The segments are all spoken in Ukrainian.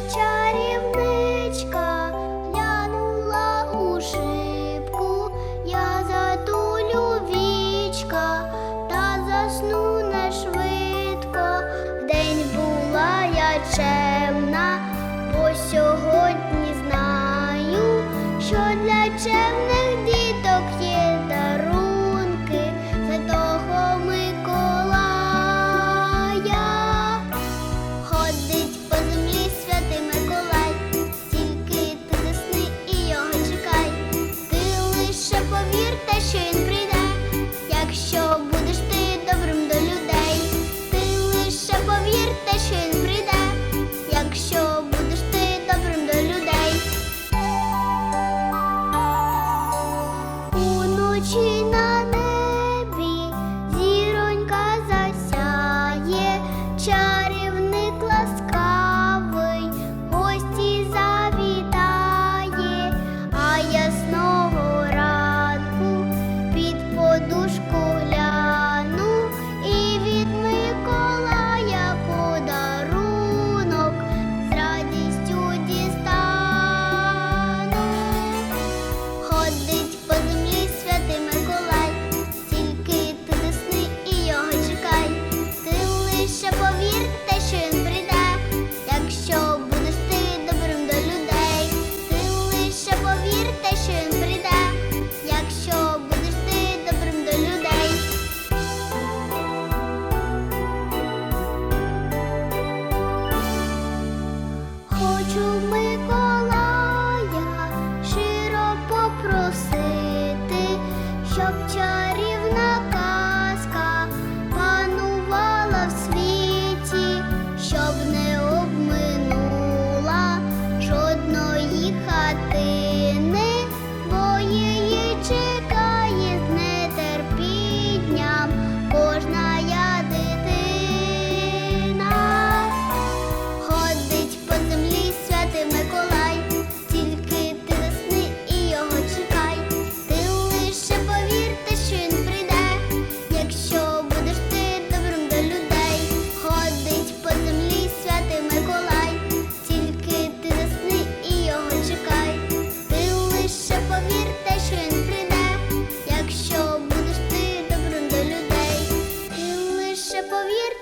чарівничка глянула у шибку, я затулю вічка та засну швидко. Вдень була я бо сьогодні знаю, що для чемних діток є. schön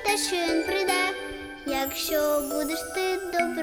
та що він прийде, якщо будеш ти добре.